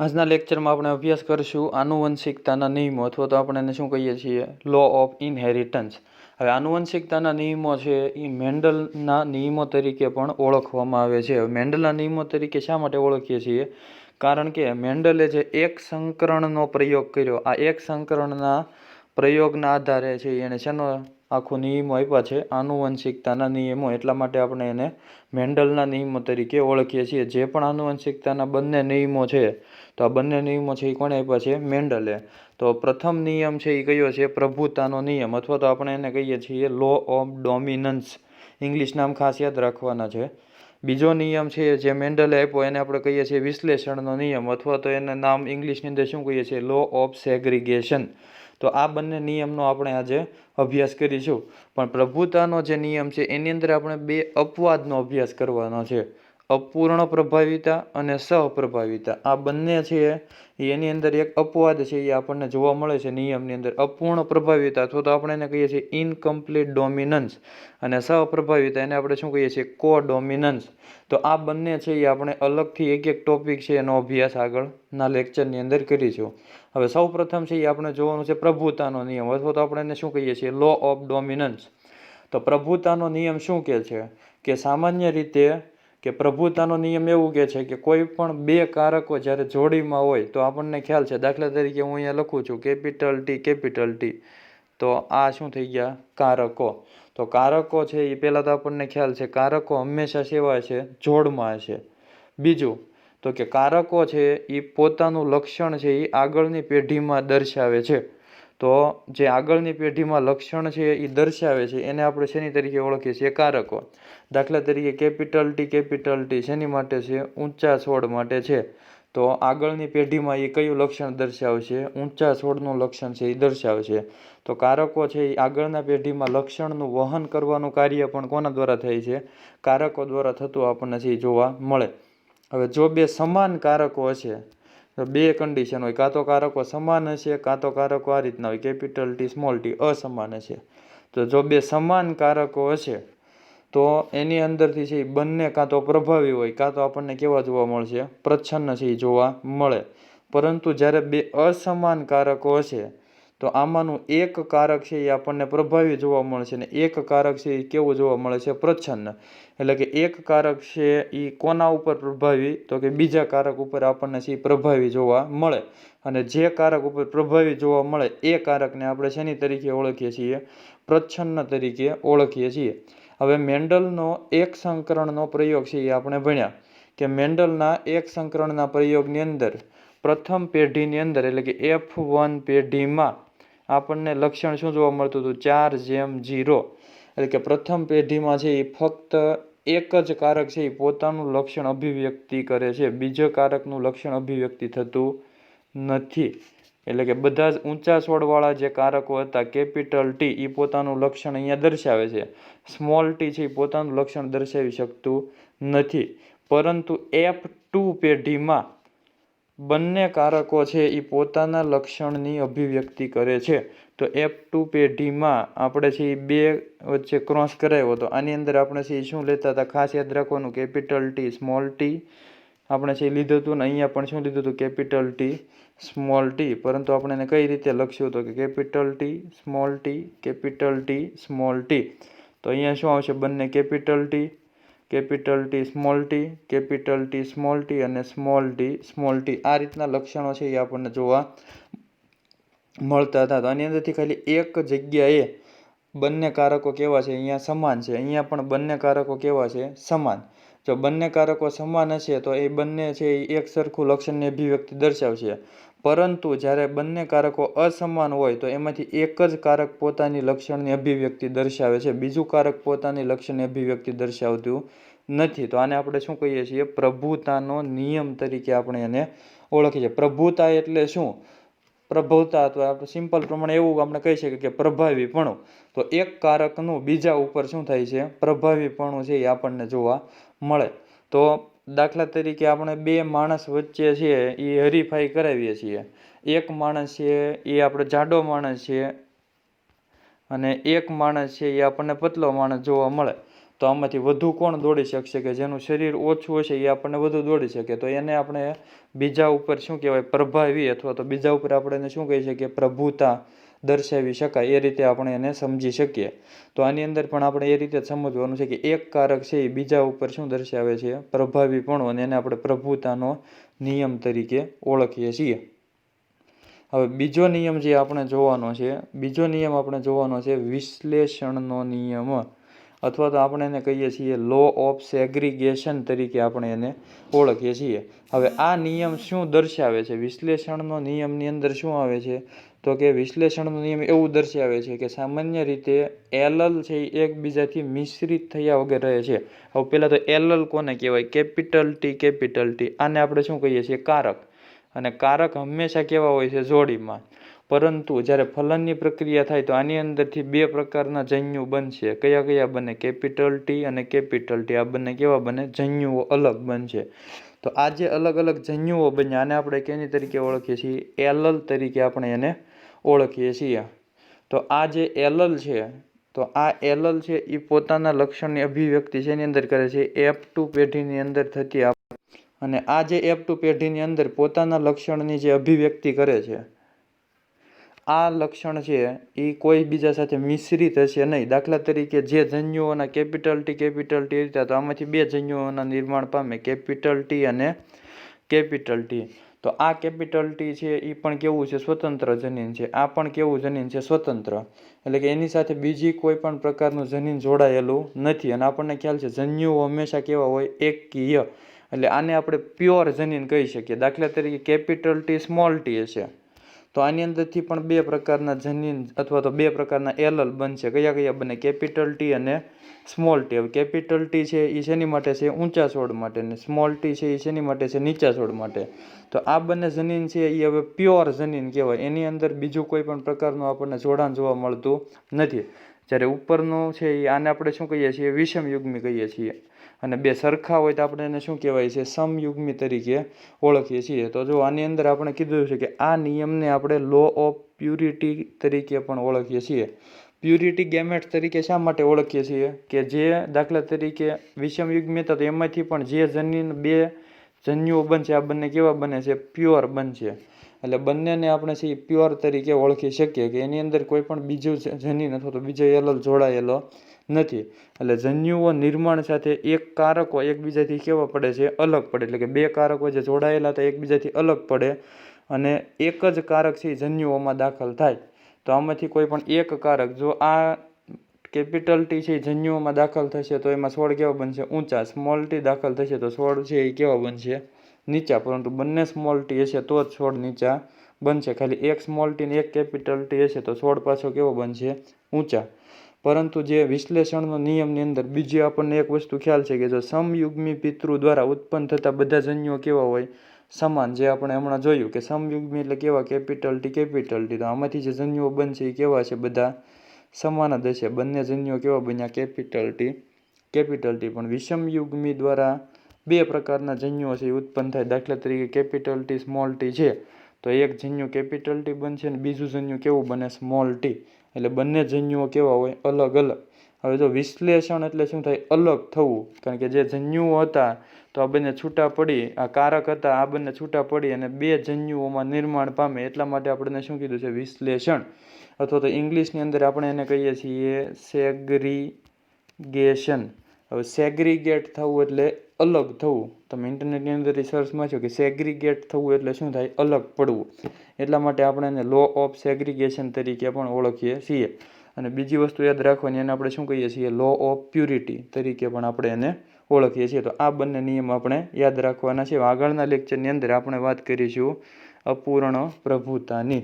આજના લેક્ચરમાં આપણે અભ્યાસ કરીશું આનુવંશિકતાના નિયમો, અથવા તો આપણે એને શું કહીએ છીએ? લો ઓફ ઇનહેરિટન્સ હવે આનુવંશિકતાના નિયમો છે એ મેન્ડલના નિયમો તરીકે પણ ઓળખવામાં આવે છે. મેન્ડલના નિયમો તરીકે શા માટે ઓળખીએ છીએ? કારણ કે મેન્ડલે જે એક સંકરણનો પ્રયોગ કર્યો, આ એક સંકરણના પ્રયોગના આધારે છે એણે શેનો આખો નિયમો આપ્યા છે? આનુવંશિકતાના નિયમો. એટલા માટે આપણે એને મેન્ડલના નિયમો તરીકે ઓળખીએ છીએ. જે પણ આનુવંશિકતાના બંને નિયમો છે તો આ બંને નિયમો છે એ કોણે આપ્યા છે? મેન્ડલે. તો પ્રથમ નિયમ છે એ કયો છે? પ્રભુતાનો નિયમ, અથવા તો આપણે એને કહીએ છીએ લો ઓફ ડોમિનન્સ ઇંગ્લિશ નામ ખાસ યાદ રાખવાના છે. બીજો નિયમ છે, જે મેન્ડલે આપ્યો, એને આપણે કહીએ છીએ વિશ્લેષણનો નિયમ, અથવા તો એને નામ ઇંગ્લિશની અંદર શું કહીએ છીએ? લો ઓફ સેગ્રિગેશન તો આ બંને નિયમનો આપણે આજે અભ્યાસ કરીશું. પણ પ્રભુતાનો જે નિયમ છે, એની અંદર આપણે બે અપવાદનો અભ્યાસ કરવાનો છે. અપૂર્ણ પ્રભાવિતા અને સહપ્રભાવિતા આ બંને છે, એની અંદર એક અપવાદ છે, એ આપણને જોવા મળે છે નિયમની અંદર. અપૂર્ણ પ્રભાવિતા, અથવા તો આપણે એને કહીએ છીએ ઇનકમ્પ્લીટ ડોમિનન્સ અને સહપ્રભાવિતા એને આપણે શું કહીએ છીએ? કો ડોમિનન્સ તો આ બંને છે, એ આપણે અલગથી એક એક ટોપિક છે, એનો અભ્યાસ આગળના લેક્ચરની અંદર કરીશું હવે સૌ પ્રથમ છે, એ આપણે જોવાનું છે પ્રભુતાનો નિયમ, અથવા તો આપણે એને શું કહીએ છીએ? લો ઓફ ડોમિનન્સ તો પ્રભુતાનો નિયમ શું કહે છે? કે સામાન્ય રીતે કે પ્રભુતાનો નિયમ એવું કહે છે કે કોઈ પણ બે કારકો જ્યારે જોડીમાં હોય તો આપણને ખ્યાલ છે. દાખલા તરીકે હું અહીંયા લખું છું, કેપિટલ ટી કેપિટલ ટી. તો આ શું થઈ ગયા? કારકો. તો કારકો છે એ પહેલાં તો આપણને ખ્યાલ છે, કારકો હંમેશા સેવા છે, જોડમાં છે. બીજું, તો કે કારકો છે એ પોતાનું લક્ષણ છે એ આગળની પેઢીમાં દર્શાવે છે. તો જે આગળની પેઢીમાં લક્ષણ છે એ દર્શાવે છે, એને આપણે શેની તરીકે ઓળખીએ છીએ? કારકો. દાખલા તરીકે કેપિટલ ટી કેપિટલ ટી શેની માટે છે? ઊંચા છોડ માટે છે. તો આગળની પેઢીમાં એ કયું લક્ષણ દર્શાવશે? ઊંચા છોડનું લક્ષણ છે, એ દર્શાવશે. તો કારકો છે, એ આગળના પેઢીમાં લક્ષણનું વહન કરવાનું કાર્ય પણ કોના દ્વારા થાય છે? કારકો દ્વારા થતું આપણને છે જોવા મળે. હવે જો બે સમાન કારકો હશે તો બે કન્ડિશન હોય. કાં તો કારકો સમાન હશે, કાં તો કારકો આ રીતના હોય. કેપિટલ ટી સ્મોલ ટી અસમાન હશે. તો જો બે સમાન કારકો હશે, તો એની અંદરથી છે એ બંને કાં તો પ્રભાવી હોય, કાં તો આપણને કેવા જોવા મળશે? પ્રચ્છન્ન છે એ જોવા મળે. પરંતુ જ્યારે બે અસમાન કારકો હશે તો આમાંનું એક કારક છે એ આપણને પ્રભાવી જોવા મળશે ને એક કારક છે એ કેવું જોવા મળે છે? પ્રચ્છન્ન. એટલે કે એક કારક છે એ કોના ઉપર પ્રભાવી? તો કે બીજા કારક ઉપર આપણને છે એ પ્રભાવી જોવા મળે. અને જે કારક ઉપર પ્રભાવી જોવા મળે એ કારકને આપણે શેની તરીકે ઓળખીએ છીએ? પ્રચ્છન્ન તરીકે ઓળખીએ છીએ. હવે મેન્ડલનો એક સંકરણનો પ્રયોગ છે એ આપણે ભણ્યા. કે મેન્ડલના એક સંકરણના પ્રયોગની અંદર પ્રથમ પેઢીની અંદર એટલે કે એફ વન પેઢીમાં આપણને લક્ષણ શું જોવા મળતું હતું? ચાર જેમ જીરો. એટલે કે પ્રથમ પેઢીમાં છે એ ફક્ત એક જ કારક છે એ પોતાનું લક્ષણ અભિવ્યક્તિ કરે છે. બીજો કારકનું લક્ષણ અભિવ્યક્તિ થતું નથી. એટલે કે બધા જ ઊંચા છોડવાળા જે કારકો હતા, કેપિટલ ટી એ પોતાનું લક્ષણ અહીંયા દર્શાવે છે. સ્મોલ ટી છે એ પોતાનું લક્ષણ દર્શાવી શકતું નથી. પરંતુ એફ ટુ પેઢીમાં બંને કારકો છે એ પોતાના લક્ષણની અભિવ્યક્તિ કરે છે. તો એફ ટુ પેઢીમાં આપણે છે એ બે વચ્ચે ક્રોસ કરાવ્યો તો આની અંદર આપણે છે એ શું લેતા હતા? ખાસ યાદ રાખવાનું કેપિટલ ટી સ્મોલ ટી આપણે છે લીધું હતું ને અહીંયા પણ શું લીધું હતું? કેપિટલ ટી સ્મોલ ટી પરંતુ આપણે એને કઈ રીતે લખ્યું તો કે capital T small T capital T small T તો અહીંયા શું આવશે? બંને capital T capital T small T, capital T small T અને સ્મોલ ટી સ્મોલ ટી. આ રીતના લક્ષણો છે એ આપણને જોવા મળતા હતા. તો આની અંદરથી ખાલી એક જગ્યાએ બંને કારકો કેવા છે? અહીંયા સમાન છે. અહીંયા પણ બંને કારકો કેવા છે? સમાન. જો બંને કારકો સમાન હશે તો એ બંને છે એ એક સરખું લક્ષણની અભિવ્યક્તિ દર્શાવશે. પરંતુ જ્યારે બંને કારકો અસમાન હોય તો એમાંથી એક જ કારક પોતાની લક્ષણની અભિવ્યક્તિ દર્શાવે છે. બીજું કારક પોતાની લક્ષણની અભિવ્યક્તિ દર્શાવતું નથી. તો આને આપણે શું કહીએ છીએ? પ્રભુતાનો નિયમ તરીકે આપણે એને ઓળખીએ છીએ. પ્રભુતા એટલે શું? પ્રભુતા અથવા આપણે સિમ્પલ પ્રમાણે એવું આપણે કહી શકીએ કે પ્રભાવીપણું. તો એક કારકનું બીજા ઉપર શું થાય છે? પ્રભાવીપણું છે એ આપણને જોવા મળે. તો દાખલા તરીકે આપણે બે માણસ વચ્ચે છે, એ હરીફાઈ કરાવીએ છીએ. એક માણસ છે, એ આપણે જાડો માણસ છે અને એક માણસ છે, એ આપણને પતલો માણસ જોવા મળે. તો આમાંથી વધુ કોણ દોડી શકશે કે જેનું શરીર ઓછું હશે, એ આપણને વધુ દોડી શકે? તો એને આપણે બીજા ઉપર શું કહેવાય? પ્રભાવી અથવા તો બીજા ઉપર આપણે શું કહી શકીએ? પ્રભુતા. દર્શાવી શકાય, એ રીતે આપણે એને સમજી શકીએ. તો આની અંદર પણ આપણે એ રીતે સમજવાનું છે કે એક કારક છે એ બીજા ઉપર શું દર્શાવે છે? પ્રભાવીપણું અને એને આપણે પ્રભુતાનો નિયમ તરીકે ઓળખીએ છીએ. હવે બીજો નિયમ જે આપણે જોવાનો છે, બીજો નિયમ આપણે જોવાનો છે વિશ્લેષણનો નિયમ. અથવા તો આપણે એને કહીએ છીએ લો ઓફ સેગ્રીગેશન તરીકે આપણે એને ઓળખીએ છીએ. હવે આ નિયમ શું દર્શાવે છે? વિશ્લેષણનો નિયમની અંદર શું આવે છે? તો કે વિશ્લેષણનો નિયમ એવું દર્શાવે છે કે સામાન્ય રીતે એલલ છે એ એકબીજાથી મિશ્રિત થયા વગર રહે છે. હવે પહેલાં તો એલલ કોને કહેવાય? Capital T capital T. આને આપણે શું કહીએ છીએ? કારક. અને કારક હંમેશા કેવા હોય છે? જોડીમાં. પરંતુ જ્યારે ફલનની પ્રક્રિયા થાય તો આની અંદરથી બે પ્રકારના જન્યુ બનશે. કયા કયા બને? કેપિટલ ટી અને કેપિટલ ટી. આ બંને કેવા બને? જન્યુઓ અલગ બનશે. તો આ જે અલગ અલગ જન્યુઓ બન્યા, આને આપણે કેની તરીકે ઓળખીએ છીએ? એલલ તરીકે આપણે એને ઓળખીએ છીએ. તો આ જે એલલ છે, તો આ એલલ છે એ પોતાના લક્ષણની અભિવ્યક્તિ છે એની અંદર કરે છે? એફ ટુ પેઢીની અંદર થતી આપણે અને આ જે એફ ટુ પેઢીની અંદર પોતાના લક્ષણની જે અભિવ્યક્તિ કરે છે આ લક્ષણ છે, એ કોઈ બીજા સાથે મિશ્રિત હશે નહીં. દાખલા તરીકે જે જન્યુઓના કેપિટલ ટી કેપિટલ ટી રીતે તો આમાંથી બે જન્યુઓના નિર્માણ પામે, કેપિટલ ટી અને કેપિટલ ટી. તો આ કેપિટલ ટી છે એ પણ કેવું છે, સ્વતંત્ર જનીન છે. આ પણ કેવું જનીન છે, સ્વતંત્ર. એટલે કે એની સાથે બીજી કોઈ પણ પ્રકારનું જનીન જોડાયેલું નથી. અને આપણને ખ્યાલ છે, જન્યુઓ હંમેશા કેવા હોય, એકકીય. એટલે આને આપણે પ્યોર જનીન કહી શકીએ. દાખલા તરીકે કેપિટલ ટી સ્મોલ ટી હશે. તો આની અંદરથી પણ બે પ્રકારના જનીન અથવા તો બે પ્રકારના એલલ બનશે. કયા કયા બને? કેપિટલ ટી અને સ્મોલ ટી. હવે કેપિટલ ટી છે એ શેની માટે છે? ઊંચા છોડ માટે. ને સ્મોલ ટી છે એ શેની માટે છે? નીચા છોડ માટે. તો આ બંને જનીન છે એ હવે પ્યોર જનીન કહેવાય. એની અંદર બીજું કોઈ પણ પ્રકારનું આપણને જોડાણ જોવા મળતું નથી. જ્યારે ઉપરનું છે એ આને આપણે શું કહીએ છીએ? વિષમ યુગ્મી કહીએ છીએ. અને બે સરખા હોય તો આપણે એને શું કહેવાય છે, સમયુગ્મી તરીકે ઓળખીએ છીએ. તો જો આની અંદર આપણે કીધું છે કે આ નિયમને આપણે લો ઓફ પ્યુરિટી તરીકે પણ ઓળખીએ છીએ. પ્યુરિટી ગેમેટ તરીકે શા માટે ઓળખીએ છીએ? કે જે દાખલા તરીકે વિષમયુગ્મીતા તો એમાંથી પણ જે જનીન બે જન્યુઓ બનશે, આ બંને કેવા બને છે? પ્યોર બનશે. એટલે બંનેને આપણે છે પ્યોર તરીકે ઓળખી શકીએ કે એની અંદર કોઈ પણ બીજું જનીન અથવા તો બીજો એલલ જોડાયેલો નથી. એટલે જન્યુઓ નિર્માણ સાથે એક કારકો એકબીજાથી કેવા પડે છે? અલગ પડે. એટલે કે બે કારકો જે જોડાયેલા હતા એકબીજાથી અલગ પડે અને એક જ કારક છે જન્યુઓમાં દાખલ થાય. તો આમાંથી કોઈ પણ એક કારક જો આ કેપિટલ ટી છે જન્યુઓમાં દાખલ થશે તો એમાં છોડ કેવા બનશે? ઊંચા. સ્મોલ ટી દાખલ થશે તો છોડ છે એ કેવા બનશે? નીચા, પરંતુ બંને સ્મોલ ટી હશે તો જ છોડ નીચા બનશે. ખાલી એક સ્મોલ ટી ને એક કેપિટલ ટી હશે તો છોડ પાછો કેવો બનશે? ઊંચા. પરંતુ જે વિશ્લેષણનો નિયમની અંદર બીજી આપણને એક વસ્તુ ખ્યાલ છે કે જો સમયુગ્મી પિતૃ દ્વારા ઉત્પન્ન થતા બધા જન્યુઓ કેવા હોય? સમાન. જે આપણે હમણાં જોયું કે સમયુગ્મી એટલે કેવા? કેપિટલ ટી કેપિટલ ટી તો આમાંથી જે જન્યુઓ બનશે એ કેવા છે બધા સમાન જ હશે. બંને જન્યુઓ કેવા બન્યા? કેપિટલ ટી કેપિટલ ટી પણ વિષમયુગ્મી દ્વારા બે પ્રકારના જન્યુઓ છે, એ ઉત્પન્ન થાય દાખલા તરીકે કેપિટલ ટી સ્મોલ ટી છે. તો એક જન્યુ કેપિટલ ટી બનશે અને બીજું જન્યુ કેવું બને? સ્મોલ ટી એટલે બંને જન્યુઓ કેવા હોય? અલગ અલગ. હવે જો વિશ્લેષણ એટલે શું થાય? અલગ થવું. કારણ કે જે જન્યુઓ હતા, તો આ બંને છૂટા પડી, આ કારક હતા, આ બંને છૂટા પડી અને બે જન્યુઓમાં નિર્માણ પામે. એટલા માટે આપણે શું કીધું છે? વિશ્લેષણ. અથવા તો ઇંગ્લિશની અંદર આપણે એને કહીએ છીએ સેગ્રીગેશન. હવે સેગ્રીગેટ થવું એટલે અલગ થવું. તમે ઇન્ટરનેટની અંદર રિસર્ચમાં છો કે સેગ્રીગેટ થવું એટલે શું થાય? અલગ પડવું. એટલા માટે આપણે એને લો ઓફ સેગ્રીગેશન તરીકે પણ ઓળખીએ છીએ. અને બીજી વસ્તુ યાદ રાખવાની, એને આપણે શું કહીએ છીએ? લો ઓફ પ્યુરિટી તરીકે પણ આપણે એને ઓળખીએ છીએ. તો આ બંને નિયમ આપણે યાદ રાખવાના છે. આગળના લેક્ચરની અંદર આપણે વાત કરીશું અપૂર્ણ પ્રભુતાની.